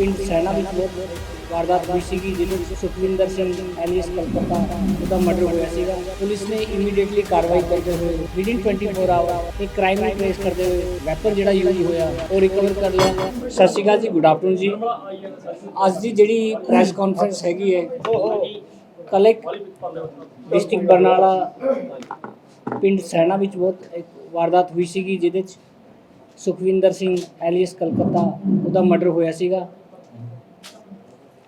ਪਿੰਡ ਸੈਨਾ ਵਿੱਚ ਬਹੁਤ ਵਾਰਦਾਤ ਹੋਈ ਸੀਗੀ ਜਿਹਦੇ ਵਿੱਚ ਸੁਖਵਿੰਦਰ ਸਿੰਘ ਐਲੀਅਸ ਕਲਕੱਤਾ ਉਹਦਾ ਮਰਡਰ ਹੋਇਆ ਸੀਗਾ। ਪੁਲਿਸ ਨੇ ਇਮੀਡੀਏਟਲੀ ਕਾਰਵਾਈ ਕਰਦੇ ਹੋਏ ਵਿਦਿਨ 24 ਆਵਰ ਇੱਕ ਕ੍ਰਾਈਮ ਨੂੰ ਟ੍ਰੇਸ ਕਰਦੇ ਹੋਏ ਵੈਪਨ ਜਿਹੜਾ ਯੂਜ਼ ਹੋਇਆ, ਉਹ ਰਿਕਵਰ ਕਰ ਲਿਆ। ਸਤਿ ਸ਼੍ਰੀ ਅਕਾਲ ਜੀ ਗੁੱਡ ਆਫਟਰਨੂਨ ਜੀ। ਅੱਜ ਦੀ ਜਿਹੜੀ ਪ੍ਰੈਸ ਕਾਨਫਰੰਸ ਹੈਗੀ ਹੈ ਉਹ ਕਲੇਕ ਡਿਸਟ੍ਰਿਕਟ ਬਰਨਾਲਾ ਪਿੰਡ ਸੈਨਾ ਵਿੱਚ ਬਹੁਤ ਇੱਕ ਵਾਰਦਾਤ ਹੋਈ ਸੀਗੀ, ਜਿਹਦੇ ਵਿੱਚ ਸੁਖਵਿੰਦਰ ਸਿੰਘ ਐਲੀਅਸ ਕਲਕੱਤਾ ਉਹਦਾ ਮਰਡਰ ਹੋਇਆ ਸੀਗਾ।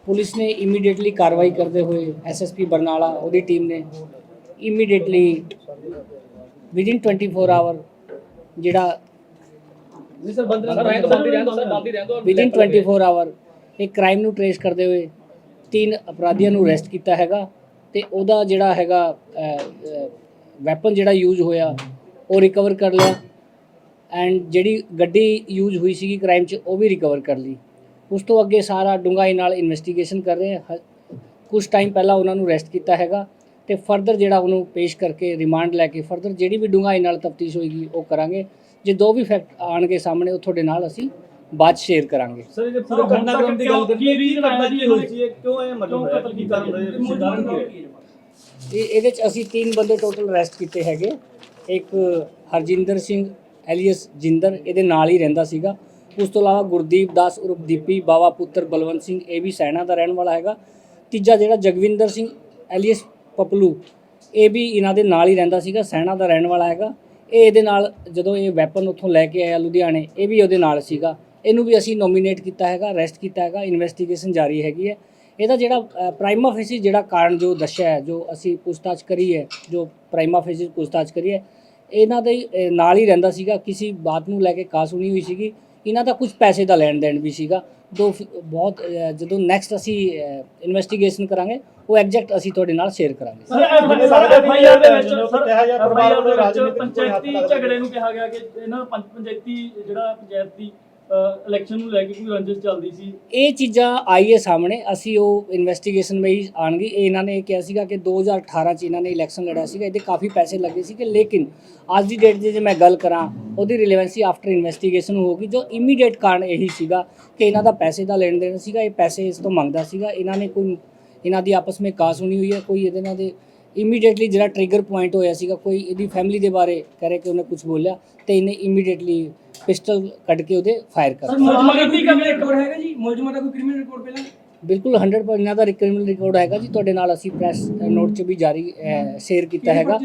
ਪੁਲਿਸ ਨੇ ਇਮੀਡੀਏਟਲੀ ਕਾਰਵਾਈ ਕਰਦੇ ਹੋਏ ਐਸਐਸਪੀ ਬਰਨਾਲਾ ਉਹਦੀ ਟੀਮ ਨੇ ਇਮੀਡੀਏਟਲੀ ਵਿਦਿਨ 24 ਆਵਰ ਜਿਹੜਾ ਜੀ ਸਰ ਬੰਦ ਰਹਿਣ ਦੋ ਬੰਦ ਰਹਿਣ ਦੋ ਸਰ ਬੰਦ ਰਹਿਣ ਦੋ ਵਿਦਿਨ 24 ਆਵਰ ਇੱਕ ਕ੍ਰਾਈਮ ਨੂੰ ਟ੍ਰੇਸ ਕਰਦੇ ਹੋਏ ਤਿੰਨ ਅਪਰਾਧੀਆਂ ਨੂੰ ਅਰੈਸਟ ਕੀਤਾ ਹੈਗਾ ਤੇ ਉਹਦਾ ਜਿਹੜਾ ਹੈਗਾ ਵੈਪਨ ਜਿਹੜਾ ਯੂਜ਼ ਹੋਇਆ ਉਹ ਰਿਕਵਰ ਕਰ ਲਿਆ। ਐਂਡ ਜਿਹੜੀ ਗੱਡੀ ਯੂਜ਼ ਹੋਈ ਸੀਗੀ ਕ੍ਰਾਈਮ 'ਚ ਉਹ ਵੀ ਰਿਕਵਰ ਕਰ ਲਈ। ਉਸ ਤੋਂ ਅੱਗੇ ਸਾਰਾ ਡੂੰਘਾਈ ਨਾਲ ਇਨਵੈਸਟੀਗੇਸ਼ਨ ਕਰ ਰਹੇ ਹਾਂ। ਕੁਝ ਟਾਈਮ ਪਹਿਲਾਂ ਉਹਨਾਂ ਨੂੰ ਅਰੈਸਟ ਕੀਤਾ ਹੈਗਾ ਤੇ ਫਰਦਰ ਜਿਹੜਾ ਉਹਨੂੰ ਪੇਸ਼ ਕਰਕੇ ਰਿਮਾਂਡ ਲੈ ਕੇ ਫਰਦਰ ਜਿਹੜੀ ਵੀ ਡੂੰਘਾਈ ਨਾਲ ਤਫਤੀਸ਼ ਹੋਏਗੀ ਉਹ ਕਰਾਂਗੇ। ਜੇ ਦੋ ਵੀ ਫੈਕਟ ਆਣਗੇ ਸਾਹਮਣੇ ਉਹ ਤੁਹਾਡੇ ਨਾਲ ਅਸੀਂ ਬਾਅਦ ਸ਼ੇਅਰ ਕਰਾਂਗੇ। ਸਰ ਇਹ ਪੂਰੇ ਘਟਨਾਕ੍ਰਮ ਦੀ ਗੱਲ ਕਰੀਏ ਕੀ ਰੀਜ਼ਨ ਹੈ? ਜੀ ਹੋਈ ਸੀ? ਕਿਉਂ ਇਹ ਮਤਲਬ ਹੋਇਆ ਕੀ ਕਾਰਨ ਹੋਇਆ ਸਿਧਾਰਨ ਕੀ ਹੈ ਇਹ ਇਹਦੇ ਚ ਅਸੀਂ ਤਿੰਨ ਬੰਦੇ ਟੋਟਲ ਅਰੈਸਟ ਕੀਤੇ ਹੈਗੇ। ਇੱਕ ਹਰਜਿੰਦਰ ਸਿੰਘ ਐਲੀਅਸ ਜਿੰਦਰ ਇਹਦੇ ਨਾਲ ਹੀ ਰਹਿੰਦਾ ਸੀਗਾ। ਉਸ ਤੋਂ ਇਲਾਵਾ ਗੁਰਦੀਪ ਦਾਸ ਉਰਫ ਦੀਪੀ, ਬਾਵਾ ਪੁੱਤਰ ਬਲਵੰਤ ਸਿੰਘ, ਇਹ ਵੀ ਸੈਨਾ ਦਾ ਰਹਿਣ ਵਾਲਾ ਹੈਗਾ। ਤੀਜਾ ਜਿਹੜਾ ਜਗਵਿੰਦਰ ਸਿੰਘ, ਐਲੀਅਸ ਪਪਲੂ, ਇਹ ਵੀ ਇਹਨਾਂ ਦੇ ਨਾਲ ਹੀ ਰਹਿੰਦਾ ਸੀਗਾ, ਸੈਨਾ ਦਾ ਰਹਿਣ ਵਾਲਾ ਹੈਗਾ। ਇਹ ਇਹਦੇ ਨਾਲ ਜਦੋਂ ਇਹ ਵੈਪਨ ਉੱਥੋਂ ਲੈ ਕੇ ਆਇਆ ਲੁਧਿਆਣੇ, ਇਹ ਵੀ ਉਹਦੇ ਨਾਲ ਸੀਗਾ। ਇਹਨੂੰ ਵੀ ਅਸੀਂ ਨੋਮੀਨੇਟ ਕੀਤਾ ਹੈਗਾ ਅਰੈਸਟ ਕੀਤਾ ਹੈਗਾ ਇਨਵੈਸਟੀਗੇਸ਼ਨ ਜਾਰੀ ਹੈਗੀ ਹੈ। ਇਹਦਾ ਜਿਹੜਾ ਪ੍ਰਾਈਮਾ ਫੇਸੀ ਜਿਹੜਾ ਕਾਰਨ ਜੋ ਦੱਸਿਆ ਹੈ, ਜੋ ਅਸੀਂ ਪੁੱਛਤਾਛ ਕਰੀ ਹੈ, ਜੋ ਪ੍ਰਾਈਮਾ ਫੇਸੀ ਪੁੱਛਤਾਛ ਕਰੀ ਹੈ, ਇਹਨਾਂ ਦੇ ਨਾਲ ਹੀ ਰਹਿੰਦਾ ਸੀਗਾ। ਕਿਸੇ ਬਾਤ ਨੂੰ ਲੈ ਕੇ ਕਾਸ ਨਹੀਂ ਹੋਈ ਸੀਗੀ। ਇਹਨਾਂ ਦਾ ਕੁਝ ਪੈਸੇ ਦਾ ਲੈਣ ਦੇਣ ਵੀ ਸੀਗਾ। ਦੋ ਬਹੁਤ ਜਦੋਂ ਨੈਕਸਟ ਅਸੀਂ ਇਨਵੈਸਟੀਗੇਸ਼ਨ ਕਰਾਂਗੇ ਉਹ ਐਗਜ਼ੈਕਟ ਅਸੀਂ ਤੁਹਾਡੇ ਨਾਲ ਸ਼ੇਅਰ ਕਰਾਂਗੇ। ਸਰ ਐਫ ਆਈ ਆਰ ਦੇ ਵਿੱਚ ਸਰ ਕਿਹਾ ਜਾ ਪਰਿਵਾਰ ਦੇ ਰਾਜਨੀਤਿਕ ਪੰਚਾਇਤੀ ਝਗੜੇ ਨੂੰ ਕਿਹਾ ਗਿਆ ਕਿ ਇਹਨਾਂ ਪੰਚ ਪੰਚਾਇਤੀ ਜਿਹੜਾ ਪੰਚਾਇਤੀ ਇਲੈਕਸ਼ਨ ਨੂੰ ਲੈ ਕੇ ਕੋਈ ਰੰਜਿਸ਼ ਚੱਲਦੀ ਸੀ? ਇਹ ਚੀਜ਼ਾਂ ਆਈਏ ਸਾਹਮਣੇ, ਅਸੀਂ ਉਹ ਇਨਵੈਸਟੀਗੇਸ਼ਨ ਵਿੱਚ ਆਣਗੀ ਇਹਨਾਂ ਨੇ ਕਿਹਾ ਸੀਗਾ ਕਿ 2018 ਚ ਇਹਨਾਂ ਨੇ ਇਲੈਕਸ਼ਨ ਲੜਿਆ ਸੀਗਾ। ਇਹਦੇ ਕਾਫੀ ਪੈਸੇ ਲੱਗੇ ਸੀ ਕਿ ਲੇਕਿਨ ਅੱਜ ਦੀ ਡੇਟ 'ਚ ਜੇ ਮੈਂ ਗੱਲ ਕਰਾਂ, ਉਹਦੀ ਰਿਲੇਵੈਂਸੀ ਆਫਟਰ ਇਨਵੈਸਟੀਗੇਸ਼ਨ ਹੋਗੀ ਜੋ ਇਮੀਡੀਏਟ ਕਾਰਨ ਇਹੀ ਸੀਗਾ ਕਿ ਇਹਨਾਂ ਦਾ ਪੈਸੇ ਦਾ ਲੈਣ ਦੇਣ ਸੀਗਾ, ਇਹ ਪੈਸੇ ਇਸ ਤੋਂ ਮੰਗਦਾ ਸੀਗਾ। ਇਹਨਾਂ ਨੇ ਕੋਈ, ਇਹਨਾਂ ਦੀ ਆਪਸ ਵਿੱਚ ਕਾਸ ਹੋਣੀ ਹੋਈ ਹੈ, ਕੋਈ ਇਹਦੇ ਨਾਲ ਦੇ ਇਮੀਡੀਏਟਲੀ ਜਿਹੜਾ ਟ੍ਰਿਗਰ ਪੁਆਇੰਟ ਹੋਇਆ ਸੀਗਾ ਕੋਈ ਇਹਦੀ ਫੈਮਿਲੀ ਦੇ ਬਾਰੇ ਕਹਿ ਰਿਹਾ ਕਿ ਉਹਨੇ ਕੁਝ ਬੋਲਿਆ ਤੇ ਇਹਨੇ ਇਮੀਡੀਏਟਲੀ ਪਿਸਟਲ ਕੱਢ ਕੇ ਉਹਦੇ ਫਾਇਰ ਕਰ ਸਰ ਦਿੱਤਾ। ਮੁਲਜ਼ਮਾਂ ਦੀ ਕਮੀ ਰਿਕਵਰ ਹੈਗਾ ਜੀ? ਮੁਲਜ਼ਮਾਂ ਦਾ ਕੋਈ ਕ੍ਰਿਮੀਨਲ ਰਿਕਾਰਡ ਪਹਿਲਾਂ? ਬਿਲਕੁਲ 100% ਇਹਨਾਂ ਦਾ ਕ੍ਰਿਮੀਨਲ ਰਿਕਾਰਡ ਹੈਗਾ ਜੀ। ਤੁਹਾਡੇ ਨਾਲ ਅਸੀਂ ਪ੍ਰੈਸ ਨੋਟ 'ਚ ਵੀ ਜਾਰੀ ਸ਼ੇਅਰ ਕੀਤਾ ਹੈਗਾ।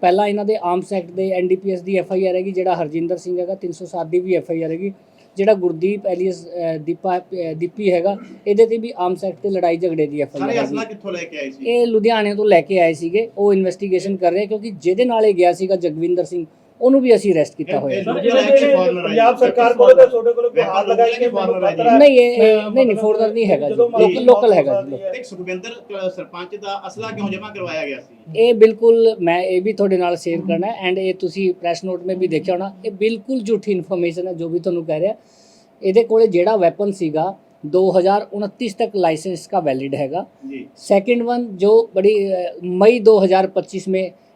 ਪਹਿਲਾਂ ਇਹਨਾਂ ਦੇ? ਆਰਮਸ ਐਕਟ ਦੇ ਐਨਡੀਪੀਐਸ ਦੀ ਐਫ ਆਈ ਆਰ ਹੈਗੀ ਜਿਹੜਾ ਹਰਜਿੰਦਰ ਸਿੰਘ ਹੈਗਾ 307 ਦੀ ਵੀ ਐਫ ਆਈ ਆਰ ਹੈਗੀ। ਜਿਹੜਾ ਗੁਰਦੀਪ ਐਲੀਅਸ ਦੀਪਾ ਦੀਪੀ ਹੈਗਾ ਇਹਦੇ ਤੇ ਵੀ ਆਰਮਸ ਐਕਟ ਤੇ ਲੜਾਈ ਝਗੜੇ ਦੀ ਐਫ ਆਈ ਸਾਰੇ ਆਰ ਕਿੱਥੋਂ ਲੈ ਕੇ ਆਏ ਸੀ? ਇਹ ਲੁਧਿਆਣੇ ਤੋਂ ਲੈ ਕੇ ਆਏ ਸੀਗੇ ਉਹ ਇਨਵੈਸਟੀਗੇਸ਼ਨ ਕਰ ਰਹੇ ਕਿਉਂਕਿ ਜਿਹਦੇ ਨਾਲ ਇਹ ਗਿਆ ਸੀਗਾ ਜਗਵਿੰਦਰ ਸਿੰਘ ਉਹਨੂੰ ਵੀ ਅਸੀਂ ਅਰੈਸਟ ਕੀਤਾ ਹੋਇਆ ਇਹ- ਸਰ ਇਹ ਜਿਹੜੇ foreigner ਹੈ ਪੰਜਾਬ ਜੀ। ਸਰਕਾਰ ਕੋਲ ਤਾਂ ਤੁਹਾਡੇ ਕੋਲ ਕੋਈ ਮੈਂ ਹਾਰ ਲਗਾਈ ਕਿ foreigner ਹੈ ਜੀ। ਨਹੀਂ ਇਹ ਇਹ- ਨਹੀਂ ਨਹੀਂ ਫੋਰਨਰ ਨਹੀਂ ਹੈਗਾ ਜੀ ਲੋਕਲ ਲੋਕਲ ਹੈਗਾ ਜੀ local। ਇੱਕ ਸੁਖਵਿੰਦਰ ਅ, ਸਰਪੰਚ ਦਾ ਅਸਲਾ ਕਿਉਂ ਜਮ੍ਹਾਂ ਕਰਵਾਇਆ ਗਿਆ ਸੀ ਇਹ ਬਿਲਕੁਲ ਮੈਂ ਇਹ ਵੀ ਤੁਹਾਡੇ ਨਾਲ ਸ਼ੇਅਰ ਕਰਨਾ ਹੈ ਐਂਡ ਇਹ ਤੁਸੀਂ ਪ੍ਰੈਸ ਨੋਟ ਮੇ ਵੀ ਦੇਖਿਆ ਹੋਣਾ ਇਹ ਬਿਲਕੁਲ ਝੂਠੀ ਇਨਫੋਰਮੇਸ਼ਨ ਹੈ ਜੋ ਵੀ ਤੁਹਾਨੂੰ ਕਹਿ ਰਿਹਾ ਇਹਦੇ ਕੋਲੇ ਜਿਹੜਾ ਵੈਪਨ ਸੀਗਾ 2029 ਤੱਕ लाइसेंस का वैलिड हैगा ਜੀ सेकंड वन जो बड़ी अ, मई 2025 में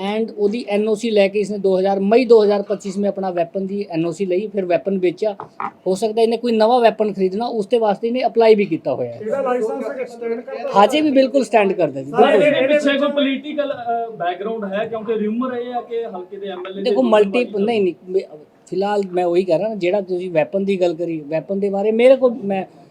ਐਂਡ ਉਹਦੀ ਐਨਓਸੀ ਲੈ ਕੇ ਇਸਨੇ 2000 ਮਈ 2025 ਮੇ ਆਪਣਾ ਵੈਪਨ ਦੀ ਐਨਓਸੀ ਲਈ ਫਿਰ ਵੈਪਨ ਵੇਚਿਆ। ਹੋ ਸਕਦਾ ਇਹਨੇ ਕੋਈ ਨਵਾਂ ਵੈਪਨ ਖਰੀਦਣਾ ਉਸ ਤੇ ਵਾਸਤੇ ਇਹਨੇ ਅਪਲਾਈ ਵੀ ਕੀਤਾ ਹੋਇਆ ਹੈ। ਹਾਜੇ ਵੀ ਬਿਲਕੁਲ ਸਟੈਂਡ ਕਰਦਾ ਜੀ। ਇਹਦੇ ਪਿੱਛੇ ਕੋਈ ਪੋਲੀਟੀਕਲ ਬੈਕਗ੍ਰਾਉਂਡ ਹੈ? ਕਿਉਂਕਿ ਰਿਊਮਰ ਹੈ ਕਿ ਹਲਕੇ ਦੇ ਐਮਐਲਏ ਦੇਖੋ ਮਲਟੀ ਨਹੀਂ ਨਹੀਂ ਫਿਲਹਾਲ ਮੈਂ ਉਹੀ ਕਹਿ ਰਹਾ ਜਿਹੜਾ ਤੁਸੀਂ ਵੈਪਨ ਦੀ ਗੱਲ ਕਰੀ ਵੈਪਨ ਦੇ ਬਾਰੇ ਮੇਰੇ ਕੋਲ ਮੈਂ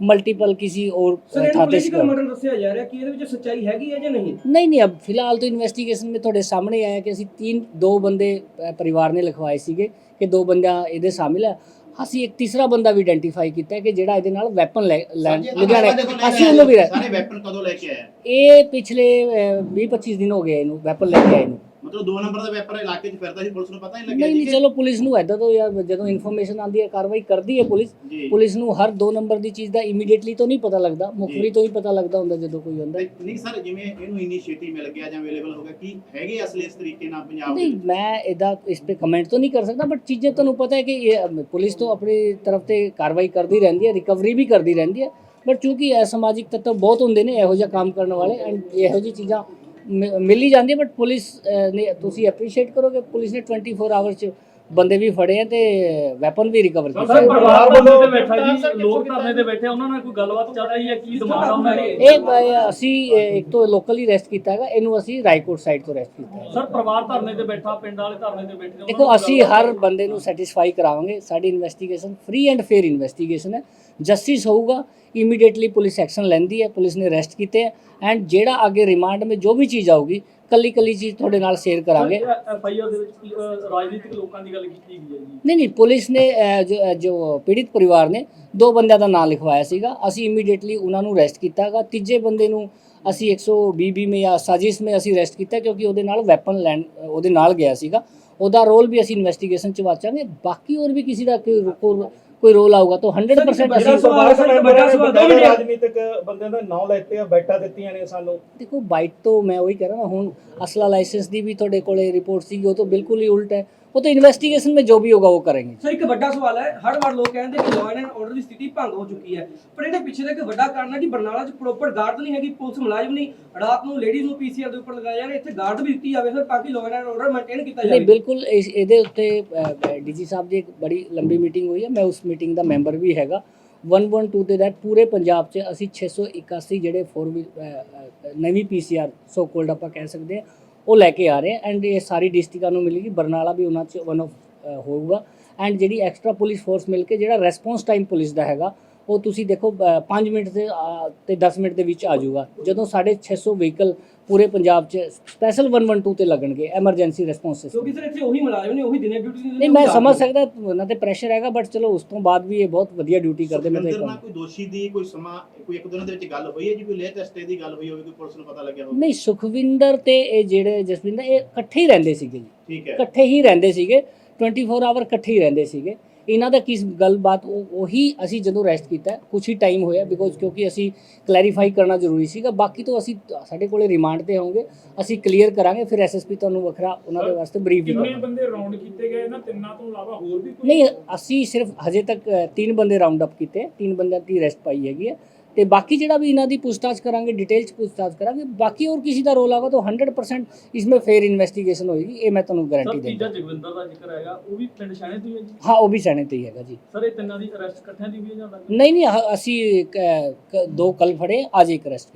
ਮਲਟੀਪਲ ਕਿਸੇ और ਸਰ ਇਹਨੂੰ ਥਾਂ ਤੇ ਪੋਲੀਟੀਕਲ ਸ਼ਿਕਾਰ- ਮਰਡਰ ਦੱਸਿਆ ਜਾ ਰਿਹਾ ਕਿ ਇਹਦੇ ਵਿੱਚ ਸੱਚਾਈ ਹੈਗੀ ਹੈ ਜਾਂ ਨਹੀਂ नहीं नहीं अब फिलहाल तो इन्वेस्टिगेशन में ਤੁਹਾਡੇ ਸਾਹਮਣੇ ਆਇਆ ਕਿ ਅਸੀਂ ਤਿੰਨ ਦੋ ਬੰਦੇ ਅ, ਪਰਿਵਾਰ ਨੇ ਲਿਖਵਾਏ ਸੀਗੇ ਕਿ ਦੋ ਬੰਦਾ ਇਹਦੇ ਸ਼ਾਮਿਲ ਹੈ ਅਸੀਂ ਇੱਕ ਤੀਸਰਾ ਬੰਦਾ ਵੀ ਆਇਡੈਂਟੀਫਾਈ ਕੀਤਾ ਹੈ ਕਿ ਜਿਹੜਾ ਇਹਦੇ ਨਾਲ ਵੈਪਨ ਲੈ ਲੈਣ ਲੁਧਿਆਣੇ ਅਸੀਂ ਉਹਨੂੰ ਵੀ ਸਾਰੇ ਵੈਪਨ ਕਦੋਂ ਲੈ ਕੇ ਆਇਆ ਇਹ ਪਿਛਲੇ 20 25 ਦਿਨ ਹੋ ਗਏ ਇਹਨੂੰ ਵੈਪਨ ਲੈ ਕੇ ਆਏ ਨੂੰ ਪੁਲਿਸ ਨੂੰ ਪਤਾ ਤੋਂ ਯਾਰ ਜਦੋਂ ਇਨਫੋਰਮੇਸ਼ਨ ਆਉਂਦੀ ਹੈ ਕਾਰਵਾਈ ਕਰਦੀ ਹੈ ਪੁਲਿਸ ਪੁਲਿਸ ਨੂੰ ਹਰ ਦੋ ਨੰਬਰ ਦੀ ਚੀਜ਼ ਦਾ ਇਮੀਡੀਏਟਲੀ ਤਾਂ ਨਹੀਂ ਪਤਾ ਲੱਗਦਾ ਮੁਖਬਰੀ ਤੋਂ ਹੀ ਪਤਾ ਲੱਗਦਾ ਹੁੰਦਾ ਜਦੋਂ ਕੋਈ ਆਉਂਦਾ ਨਹੀਂ ਸਰ ਜਿਵੇਂ ਇਹਨੂੰ ਇੰਨੀ ਮਿਲ ਗਿਆ ਜਾਂ ਅਵੇਲੇਬਲ ਹੋ ਗਿਆ ਕੀ ਹੈਗੇ ਅਸਲੀ ਇਸ ਤਰੀਕੇ ਨਾਲ ਪੰਜਾਬ ਦੇ ਮੈਂ ਇਹਦਾ ਇਸ ਤੇ ਕਮੈਂਟ ਤਾਂ ਨਹੀਂ ਕਰ ਸਕਦਾ ਬਟ ਚੀਜ਼ਾਂ ਤੁਹਾਨੂੰ ਪਤਾ ਹੈ ਕਿ ਇਹ ਪੁਲਿਸ ਤੋਂ ਆਪਣੀ ਤਰਫ ਤੇ ਕਾਰਵਾਈ ਕਰਦੀ ਰਹਿੰਦੀ ਹੈ ਰਿਕਵਰੀ ਵੀ ਕਰਦੀ ਰਹਿੰਦੀ ਹੈ ਬਟ ਕਿਉਂਕਿ ਇਹ ਸਮਾਜਿਕ ਤੱਤ ਬਹੁਤ ਹੁੰਦੇ ਨੇ ਇਹੋ ਜਿਹਾ ਕੰਮ ਕਰਨ ਵਾਲੇ ਐਂਡ ਇਹੋ ਜਿਹੀ ਚੀਜ਼ਾਂ ਮਿਲ ਹੀ ਜਾਂਦੀ ਬਟ ਪੁਲਿਸ ਨੇ ਤੁਸੀਂ ਐਪਰੀਸ਼ੀਏਟ ਕਰੋਗੇ ਪੁਲਿਸ ਨੇ 24 ਆਵਰ ਚ ਬੰਦੇ ਵੀ ਫੜੇ ਆ ਤੇ ਵੈਪਨ ਵੀ ਰਿਕਵਰ ਸਰ ਕੀਤੇ ਪਰਿਵਾਰ ਵੱਲੋਂ ਤੇ ਬੈਠਾ ਜੀ ਲੋਕ ਧਰਨੇ ਤੇ ਬੈਠੇ ਉਹਨਾਂ ਨਾਲ ਕੋਈ ਗੱਲਬਾਤ ਚੱਲ ਰਹੀ ਹੈ ਕੀ ਦਿਮਾਗ ਆ ਉਹਨਾਂ ਦੇ ਇਹ ਬ- ਅਸੀਂ ਇੱਕ ਤੋਂ ਲੋਕਲੀ ਅਰੈਸਟ ਕੀਤਾ ਹੈਗਾ ਇਹਨੂੰ ਅਸੀਂ ਰਾਏਕੋਟ ਸਾਈਡ ਤੋਂ ਅਰੈਸਟ ਕੀਤਾ ਹੈ ਸਰ ਪਰਿਵਾਰ ਧਰਨੇ ਤੇ ਬੈਠਾ ਪਿੰਡ ਵਾਲੇ ਧਰਨੇ ਤੇ ਬੈਠੇ ਉਹਨਾਂ ਦੇਖੋ ਨਾਲ ਅਸੀਂ ਹਰ ਬੰਦੇ ਨੂੰ ਸੈਟੀਸਫਾਈ ਕਰਾਵਾਂਗੇ ਸਾਡੀ investigation free and fair investigation ਹੈ। ਜਸਟਿਸ ਹੋਊਗਾ ਇਮੀਡੀਏਟਲੀ ਪੁਲਿਸ ਐਕਸ਼ਨ ਲੈਂਦੀ ਹੈ ਪੁਲਿਸ ਨੇ ਅਰੈਸਟ ਕੀਤੇ ਐਂਡ ਜਿਹੜਾ ਅੱਗੇ ਰਿਮਾਂਡ ਵਿੱਚ ਜੋ ਵੀ ਚੀਜ਼ ਆਊਗੀ ਕੱਲੀ ਕੱਲੀ ਚੀਜ਼ ਤੁਹਾਡੇ ਨਾਲ ਸ਼ੇਅਰ ਕਰਾਂਗੇ। ਐਫ ਆਈ ਆਰ ਦੇ ਵਿੱਚ ਅਹ, ਰਾਜਨੀਤਿਕ ਲੋਕਾਂ ਦੀ ਗੱਲ ਕੀਤੀ ਗਈ ਹੈ ਜੀ? ਨਹੀਂ ਨਹੀਂ ਪੁਲਿਸ ਨੇ ਜੋ ਪੀੜਿਤ ਪਰਿਵਾਰ ਨੇ ਦੋ ਬੰਦਿਆਂ ਦਾ ਨਾਮ ਲਿਖਵਾਇਆ ਸੀਗਾ। ਅਸੀਂ ਇਮੀਡੀਏਟਲੀ ਉਹਨਾਂ ਨੂੰ ਅਰੈਸਟ ਕੀਤਾਗਾ। ਤੀਜੇ ਬੰਦੇ ਨੂੰ ਅਸੀਂ 120 ਬੀ ਮੇ ਜਾਂ ਸਾਜ਼ਿਸ਼ ਮੇ ਅਸੀਂ ਅਰੈਸਟ ਕੀਤਾ ਕਿਉਂਕਿ ਉਹਦੇ ਨਾਲ ਵੈਪਨ ਲੈਣ ਉਹਦੇ ਨਾਲ ਗਿਆ ਸੀਗਾ। ਉਹਦਾ ਰੋਲ ਵੀ ਅਸੀਂ ਇਨਵੈਸਟੀਗੇਸ਼ਨ ਚ ਵਾਚਾਂਗੇ। ਬਾਕੀ ਹੋਰ ਵੀ ਕਿਸੇ ਦਾ ਕੋਈ ਕੋਈ- ਰੋਲ ਆਊਗਾ ਤਾਂ 100% ਜਿਹੜਾ ਅਸੀਂ ਦੋ ਮਿੰਟ। ਰਾਜਨੀਤਿਕ ਬੰਦਿਆਂ ਦਾ ਨਾਂ ਲੈਤੇ ਆ ਬੈਠਾ ਦਿੱਤੀਆਂ ਨੇ ਸਾਨੂੰ। ਦੇਖੋ ਬਾਈਟ ਤੋਂ ਮੈਂ ਉਹੀ ਕਹਿ ਰਹਾ ਹੁਣ ਅਸਲਾ ਲਾਇਸੈਂਸ ਦੀ ਵੀ ਤੁਹਾਡੇ ਕੋਲੇ ਰਿਪੋਰਟ ਸੀਗੀ ਉਹ ਤਾਂ ਬਿਲਕੁਲ ਹੀ ਉਲਟ ਹੈ। ਉਹ ਤਾਂ ਇਨਵੈਸਟੀਗੇਸ਼ਨ ਵਿੱਚ ਜੋ ਵੀ ਹੋਗਾ ਉਹ ਕरेंगे ਸਰ ਇੱਕ ਵੱਡਾ ਸਵਾਲ ਹੈ ਹਰ ਵਾਰ ਲੋਕ ਕਹਿੰਦੇ ਕਿ ਲਾਅ ਐਂਡ ਆਰਡਰ ਦੀ ਸਥਿਤੀ ਭੰਗ ਹੋ ਚੁੱਕੀ ਹੈ ਪਰ ਇਹਦੇ ਪਿੱਛੇ ਦਾ ਇੱਕ ਵੱਡਾ ਕਾਰਨ ਹੈ ਕਿ ਬਰਨਾਲਾ 'ਚ ਪ੍ਰੋਪਰ ਗਾਰਡ ਨਹੀਂ ਹੈਗੀ ਪੁਲਿਸ ਮੁਲਾਜ਼ਮ ਨਹੀਂ ਰਾਤ ਨੂੰ ਲੇਡੀਜ਼ ਨੂੰ ਪੀਸੀਆਰ ਦੇ ਉੱਪਰ ਲਗਾਇਆ ਜਾ ਰਿਹਾ ਇੱਥੇ ਗਾਰਡ ਵੀ ਦਿੱਤੀ ਜਾਵੇ ਸਰ ਤਾਂ ਕਿ ਲਾਅ ਐਂਡ ਆਰਡਰ ਮੇਨਟੇਨ ਕੀਤਾ ਨਹੀਂ ਜਾਵੇ ਬਿਲਕੁਲ ਇਸ ਇਹਦੇ ਉੱਤੇ ਡੀਜੀ ਸਾਹਿਬ ਦੀ ਇੱਕ ਬੜੀ ਲੰਬੀ ਮੀਟਿੰਗ ਹੋਈ ਹੈ ਮੈਂ ਉਸ ਮੀਟਿੰਗ ਦਾ ਮੈਂਬਰ ਵੀ ਹੈਗਾ 112 ਤੇ ਦੈਟ ਪੂਰੇ ਪੰਜਾਬ 'ਚ ਅਸੀਂ 681 ਜਿਹੜੇ 4 ਨਵੀਂ ਪੀਸੀਆਰ ਸੋ ਕੋਲਡ ਆਪਾਂ ਕਹਿ ਸਕਦੇ ਹਾਂ ਉਹ ਲੈ ਕੇ ਆ ਰਹੇ ਐਂਡ ਇਹ ਸਾਰੀ ਡਿਸਟ੍ਰਿਕਟਾਂ ਨੂੰ ਮਿਲੇਗੀ। ਬਰਨਾਲਾ ਵੀ ਉਹਨਾਂ 'ਚ ਵਨ ਆਫ ਹੋਊਗਾ। ਐਂਡ ਜਿਹੜੀ ਐਕਸਟਰਾ ਪੁਲਿਸ ਫੋਰਸ ਮਿਲ ਕੇ ਜਿਹੜਾ ਰੈਸਪੌਂਸ ਟਾਈਮ ਪੁਲਿਸ ਦਾ ਹੈਗਾ ਉਹ ਤੁਸੀਂ ਦੇਖੋ 5 ਮਿੰਟ ਦੇ ਤੇ 10 ਮਿੰਟ ਦੇ ਵਿੱਚ ਆ ਜਾਊਗਾ। ਜਦੋਂ ਸਾਡੇ 600 ਵਹੀਕਲ ਪੂਰੇ ਪੰਜਾਬ 'ਚ ਸਪੈਸ਼ਲ 112 ਤੇ ਲੱਗਣਗੇ ਐਮਰਜੈਂਸੀ ਰਿਸਪੌਂਸ ਸਿਸਟਮ ਕਿਉਂਕਿ ਸਰ ਇੱਥੇ ਉਹੀ ਮੁਲਾਜ਼ਮ ਨੇ ਉਹੀ ਦਿਨੇ ਡਿਊਟੀ ਨਹੀਂ ਮੈਂ ਸਮਝ ਸਕਦਾ ਉਹਨਾਂ ਤੇ ਪ੍ਰੈਸ਼ਰ ਹੈਗਾ ਬਟ ਚਲੋ ਉਸ ਤੋਂ ਬਾਅਦ ਵੀ ਇਹ ਬਹੁਤ ਵਧੀਆ ਡਿਊਟੀ ਕਰਦੇ ਮੈਂ ਕਹਾਂਗਾ। ਕੋਈ ਦੋਸ਼ੀ ਦੀ ਕੋਈ ਸਮਾਂ ਕੋਈ ਇੱਕ ਦਿਨ ਦੇ ਵਿੱਚ ਗੱਲ ਹੋਈ ਹੈ ਜੀ ਕੋਈ ਲੇਟੈਸਟ ਦੀ ਗੱਲ ਹੋਈ ਹੋਵੇ ਕੋਈ ਪੁਲਿਸ ਨੂੰ ਪਤਾ ਲੱਗਿਆ ਹੋਵੇ? ਨਹੀਂ ਸੁਖਵਿੰਦਰ ਤੇ ਇਹ ਜਿਹੜੇ ਜਸਵਿੰਦਰ ਇਹ ਇਕੱਠੇ ਹੀ ਰਹਿੰਦੇ ਸੀਗੇ ਜੀ। ਠੀਕ ਹੈ। ਇਕੱਠੇ ਹੀ ਰਹਿੰਦੇ ਸੀਗੇ 24 ਆਵਰ ਇਕੱਠੇ ਹੀ ਰਹਿੰਦੇ ਸੀਗੇ। ਇਹਨਾਂ ਦਾ ਕਿਸ ਗੱਲਬਾਤ ਉਹ ਉਹੀ ਅਸੀਂ ਜਦੋਂ ਰੈਸਟ ਕੀਤਾ ਕੁਝ ਹੀ ਟਾਈਮ ਹੋਇਆ ਬਿਕੋਜ਼ ਕਿਉਂਕਿ ਅਸੀਂ ਕਲੈਰੀਫਾਈ ਕਰਨਾ ਜ਼ਰੂਰੀ ਸੀਗਾ। ਬਾਕੀ ਤੋਂ ਅਸੀਂ ਸਾਡੇ ਕੋਲੇ ਰਿਮਾਂਡ ਤੇ ਹੋਵਾਂਗੇ ਅਸੀਂ ਕਲੀਅਰ ਕਰਾਂਗੇ ਫਿਰ ਐਸਐਸਪੀ ਤੁਹਾਨੂੰ ਵੱਖਰਾ ਉਹਨਾਂ ਦੇ ਵਾਸਤੇ ਬਰੀਫ ਵੀ ਕਿੰਨੇ ਬੰਦੇ ਰਾਉਂਡ ਕੀਤੇ ਗਏ ਇਹਨਾਂ ਤਿੰਨਾਂ ਤੋਂ ਇਲਾਵਾ ਹੋਰ ਵੀ ਕੋਈ? ਨਹੀਂ ਅਸੀਂ ਸਿਰਫ ਹਜੇ ਤੱਕ ਤਿੰਨ ਬੰਦੇ ਰਾਉਂਡ ਅਪ ਕੀਤੇ। ਤਿੰਨ ਬੰਦਿਆਂ ਦੀ ਰੈਸਟ ਪਾਈ ਹੈਗੀ ਹੈ। ਤੇ ਬਾਕੀ ਜਿਹੜਾ ਵੀ ਇਹਨਾਂ ਦੀ ਪੁੱਛਤਾਛ ਕਰਾਂਗੇ ਡਿਟੇਲ ਚ ਪੁੱਛਤਾਛ ਕਰਾਂਗੇ ਬਾਕੀ ਹੋਰ ਕਿਸੇ ਦਾ ਰੋਲ ਆਗਾ ਤਾਂ 100% ਇਸਮੇ ਫੇਰ ਇਨਵੈਸਟੀਗੇਸ਼ਨ ਹੋਏਗੀ ਇਹ ਮੈਂ ਤੁਹਾਨੂੰ ਸਰ ਗਾਰੰਟੀ ਤੀਜਾ ਦਿੰਦਾ ਜਗਵਿੰਦਰ ਦਾ ਜ਼ਿਕਰ ਹੈਗਾ ਉਹ ਵੀ ਪਿੰਡ ਸ਼ਾਣੇ ਤੋਂ ਹੀ ਹੈ ਜੀ? ਹਾਂ ਉਹ ਵੀ ਸੈਣੇ ਤੇ ਹੀ ਹੈਗਾ ਜੀ। ਸਰ ਇਹ ਤਿੰਨਾਂ ਦੀ ਅਰੈਸਟ ਇਕੱਠਿਆਂ ਦੀ ਹੋਈ ਹੈ ਜਾਂ ਅਲੱਗ? ਨਹੀਂ ਨਹੀਂ ਹ- ਅਸੀਂ ਕ- ਦੋ ਕੱਲ ਫੜੇ ਅੱਜ ਇੱਕ ਅਰੈਸਟ